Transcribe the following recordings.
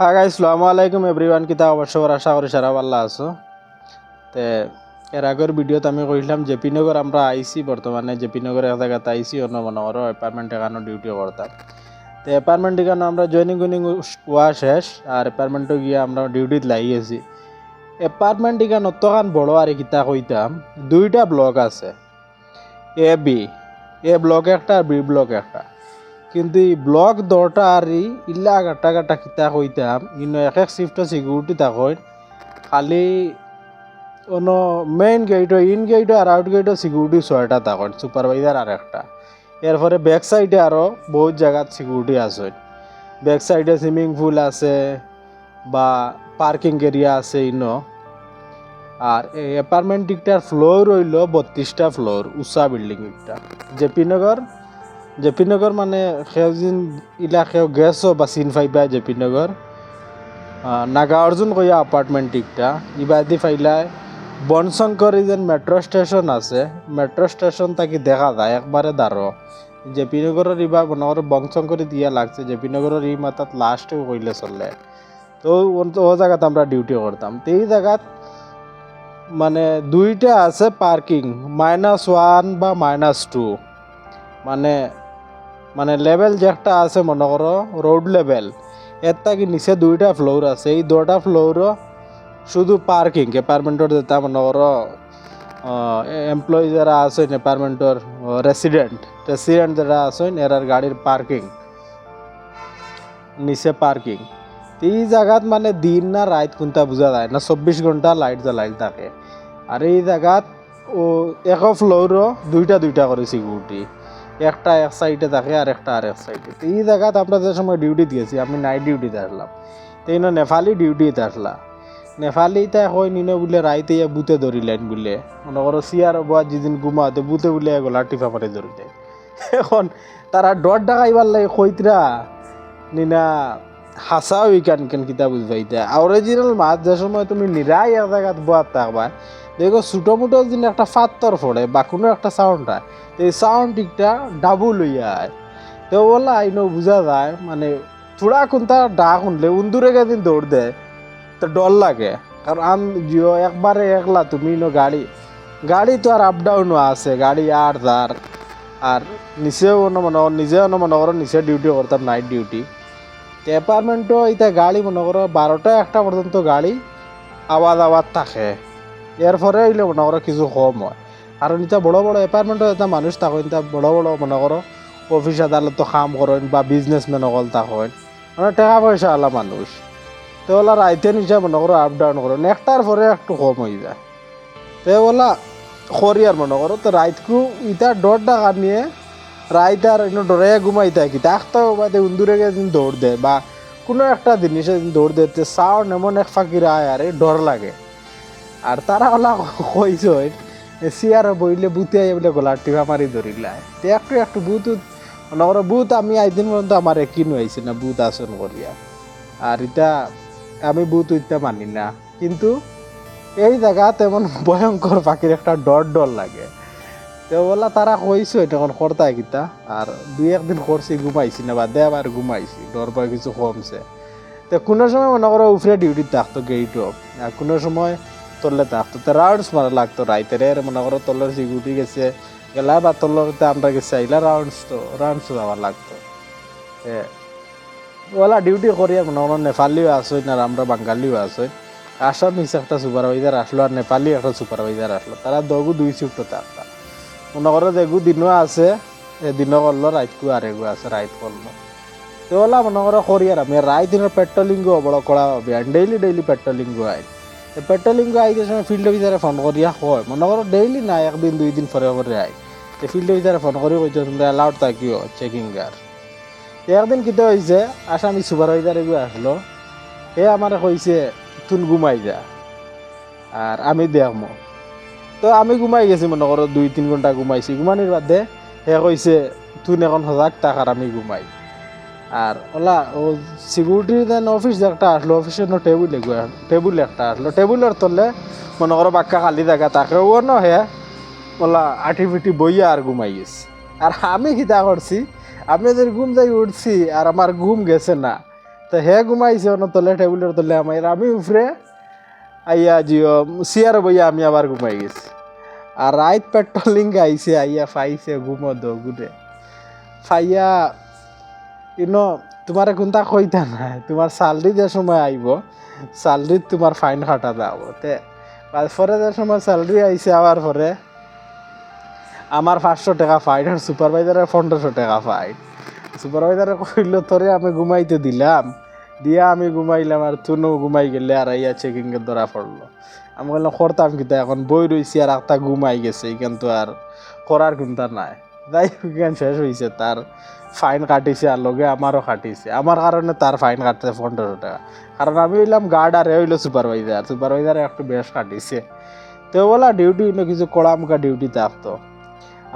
হ্যাঁ গাই সালামু আলাইকুম এভরিওয়ান কিতা অবশ্য আশা করি সারা ভালো আছো। তে, এর আগের ভিডিওতে আমি কইলাম, জেপি নগর আমরা আইসি বর্তমানে। জেপি নগর এক জায়গাতে আইসি অন্য মনে করো অ্যাপার্টমেন্ট ডিউটি করতাম। তো অ্যাপার্টমেন্ট এখানে আমরা জয়নিং উইনিং হওয়া শেষ, আর অ্যাপার্টমেন্টে গিয়ে আমরা ডিউটিত লাগিয়েছি অ্যাপার্টমেন্ট এখানে অতখান বড়, আর কিতা কইতাম, দুইটা ব্লক আছে। এ, বি। এ ব্লক একটা, আর বি ব্লক একটা। কিন্তু এই ব্লক দরটা আর ইল্লা গাটা গাটা কিতা কইতাম, ইনো এক এক শিফট সিকিউরিটি থাকইন খালি অন্য মেইন গেট ইন গেট আর আউট গেটও সিকিউরিটি ছয়টা থাকইন সুপারভাইজার আর একটা। এরপরে ব্যাক সাইডে আরও বহুত জায়গাত সিকিউরিটি আছে। ব্যাক সাইডে সুইমিং পুল আছে, বা পার্কিং এরিয়া আছে ইনো। আর এই অ্যাপার্টমেন্ট ফ্লোর হইল বত্রিশটা ফ্লোর উষা বিল্ডিং একটা জেপি নগর জেপি নগর মানে সেও যেন ইলা সেও গেছো বা চিন ফাইবা জেপি নগর নাগা অর্জুন কইয়া অ্যাপার্টমেন্ট দিকটা ইবাদি ফাইলাই বনশঙ্করী যেন মেট্রো স্টেশন আছে মেট্রো স্টেশন তাকে দেখা যায় একবারে দাঁড়ো জেপি নগরের ইবা মনে বংশঙ্করী দিয়া লাগছে জেপি নগরের ই মাতাত লাস্টে কইলে চলে। তো ও জায়গাতে আমরা ডিউটি করতাম তো এই জায়গাত মানে দুইটা আছে পার্কিং মাইনাস ওয়ান বা মাইনাস টু মানে মানে লেভেল যে একটা আছে, মনে করো রোড লেভেল এর থেকে নিচে দুইটা ফ্লোর আছে। এই দুটা ফ্লোরও শুধু পার্কিং অ্যাপার্টমেন্টর যেটা মনে করো এমপ্লয়ি যারা আছেন অ্যাপার্টমেন্টর রেসিডেন্ট রেসিডেন্ট যারা আছেন এরার গাড়ির পার্কিং নিচে পার্কিং এই জায়গাত মানে দিন না রাত কোনটা বোঝা যায় না, চব্বিশ ঘণ্টা লাইট জ্বালাই থাকে। আর এই জায়গাত, ও এক ফ্লোরও দুইটা দুইটা করে সিকিউরিটি একটা এক সাইডে থাকে আর একটা আর এক সাইডে তো এই জায়গাত আমরা যে সময় ডিউটি দিয়েছি, আমি নাইট ডিউটিতে আসলাম। তো এই নেফালি ডিউটিতে আসলা। নেফালি তাই হয় নিনে বলে রাইতে ইয়া বুতে ধরিলেন বলে। মনে করো সিয়ার বাদ যেদিন ঘুমাতে বুতে বলে গলা টিফা করে ধরিলে এখন তারা ডর ডাকাইবার লাগে কইতরা, নিনা হাসা উইকান কেন কিতা বুঝবাইতা অরিজিনাল মাছ যে সময় তুমি নিরাই এক জায়গাত বোয়ার থাকবা দেখো ছোটো মোটো দিন একটা ফাত্তর পড়ে বা কোনো একটা সাউন্ড হয়, তো এই সাউন্ড টিকটা ডাবল হইয়া আয় তো বলা আইনো বুঝা যায় মানে থোড়া কোনটা ডা শুনলে উন্দুরে দিন দৌড় দেয়, তো ডর লাগে। কারণ আম জিও একবারে একলা, তুমি নো গাড়ি গাড়ি তো আর আপ ডাউনও আছে, গাড়ি আর যার আর নিচেও মনে করো নিজেও মনে করো নিচে ডিউটি করতাম নাইট ডিউটি তো অ্যাপার্টমেন্টও এটা গাড়ি মনে করো বারোটা একটা পর্যন্ত গাড়ি আওয়াজ আওয়াজ থাকে। এর পরে হইলে মনে করো কিছু কম হয়। কারণ এটা বড় বড় অ্যাপার্টমেন্টও এটা মানুষ থাকেন তা বড় বড় মনে করো অফিস আদালত কাম করেন বা বিজনেসম্যান অকল থাকেন মানে টাকা পয়সা আলা মানুষ তো ওলা রাইতে নিচে মনে করো আপ ডাউন করেন একটার পরে একটু কম হয়ে যায়। তো ওলা করি আর মনে করো তো রাইতকু ইটা ডর ডাকা নিয়ে রাইত আর ইনো ডরে ঘুমাই থাকি। তাকতে বাদে উন্দুরে দিন দৌড় দেয় বা কোনো একটা জিনিসে দিন দৌড় দিতে সাউন্ড এমন এক ফাঁকি আরে ডর লাগে। আর তারা ওলা কইস সিয়ার বইলে বুতে বলে গলার টিপা মারি ধরিলায় তো একটু একটু বুত করো বুত আমি আইদিন পর্যন্ত আমার কিনো আইছি না, বুত আসন করিয়া। আর এটা আমি বুত ইত্যা মানি না। কিন্তু এই জায়গা তেমন ভয়ঙ্কর পাখির একটা ডর ডর লাগে। তো বলা তারা কইছো তখন করতা কিতা? আর দুই একদিন করছি, ঘুমাইছি না বাদে আবার ঘুমাইছি, ডর ভয় কিছু কমছে। তো কোনো সময় মনে করো উফরে ডিউটি থাকতো গেইটও আর কোনো সময় তললে থাকতো রাউন্ডস মারা লাগতো রাইতের মনে করো তলের সিকিউরিটি গেছে, গেলা বা তলতে আমরা গেছে আইলা রাউন্ডস তো রাউন্ডস যাওয়ার লাগতো ওলা ডিউটি করি মনে করো নেপালিও আসই না আমরা বাঙালিও আসই আসামিস একটা সুপারভাইজার আসলো আর নেপালি একটা সুপারভাইজার আসলো তারা দগু দুই শিফট থাকতা মনে করো এগু দিনও আছে, এ দিনও করল রাইতকু আর এগু আছে রাইত করল তো ওলা মনে করো করি আর আমি রাইত দিনের পেট্রোলিংও বড় করা হবে ডেইলি ডেইলি পেট্রোলিংও আই। পেট্রোলিং আইতে সময় ফিল্ড অফিসারে ফোন করিয়া কয় মনে করো ডেইলি না একদিন দুই দিন পরে পরে আই তো ফিল্ড অফিসারে ফোন করি কইতে তোমরা অ্যালাউড থাকিও চেকিং গার একদিন কিতে হয়েছে আসামি সুপারভাইজার এগুলো আসলো এ আমার কইছে তুন ঘুমাই যা আর আমি দেখমো তো আমি ঘুমাই গেছি, মনে করো দুই, তিন ঘণ্টা ঘুমাইছি। ঘুমানির বাদে হে কইছে তুন এখন সজাগ থাক আর আমি ঘুমাই। আর ওলা, ও সিকিউরিটি দেন অফিস যে একটা আসলো অফিসের নো টেবিল টেবিল একটা আসলো। টেবিলের তলে মনে করো বাক্কা খালি তাকে ও ন হে, ওলা পিটি বইয়া আর ঘুমাই গেছি। আর আমি কিতা করছি? আমি যদি ঘুম যাই উঠছি আর আমার ঘুম গেছে না। তো হে ঘুমাইছে অন্য তলে টেবিলের তলে আমার। আমি উফরে আইয়া জিও সিয়ার বইয়া আমি আবার ঘুমাই গেছি। আর রাইত পেট্রোলিং আইছে আইয়া ফাইছে ঘুমো দগুরে ফাইয়া ইনো, তোমার কোনটা কইতা নাই। তোমার স্যালারি যে সময় আইব স্যালারি তোমার ফাইন কাটা দাও। তে পরে যে সময় স্যালারি আইছে, আবার পরে আমার পাঁচশো টাকা ফাইন আর সুপারভাইজারের পনেরোশো টাকা ফাইন সুপারভাইজারে কইল, তোরে আমি ঘুমাইতে দিলাম। দিয়া আমি ঘুমাইলাম আর তুনো ঘুমাই গেলে আর আইয়া চেকিংয়ে ধরা পড়ল। আমি বললাম, করতাম কিন্তু এখন বই রইছি আর একটা ঘুমাই গেছে কিন্তু আর করার কোনটা নাই। যাই এখান শেষ হয়েছে তার ফাইন কাটিছে আর লগে আমারও কাটিছে। আমার কারণে তার ফাইন কাটছে পনেরোশো টাকা। কারণ আমি হইলাম গার্ড আর হইল সুপারভাইজার সুপারভাইজারে একটু বেশ কাটিছে। তো বলা ডিউটি অন্য কিছু কড়ামুখা ডিউটি থাকতো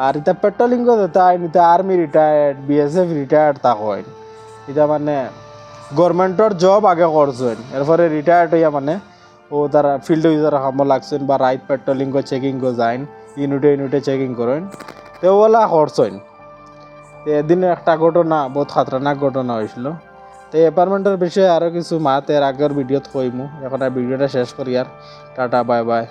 আর এটা পেট্রোলিং তাই নিতে আর্মি রিটায়ার্ড বিএসএফ রিটায়ার্ড তা হয় এটা মানে গভর্নমেন্টর জব আগে করছেন এরপরে রিটায়ার্ড হইয়া মানে ও তারা ফিল্ড ইউজার কাম লাগছেন বা রাইট পেট্রোলিং চেকিং যাইন। ইউনিটে ইউনিটে চেকিং করেন তো ওলা এদিনের এদিন একটা ঘটনা, বহুত খাতরনাক ঘটনা হয়েছিল তো অ্যাপার্টমেন্টের বিষয়ে আরও কিছু মাতের আগের ভিডিওত কইমু। এখন ভিডিওটা শেষ করি আর। Tata, bye bye.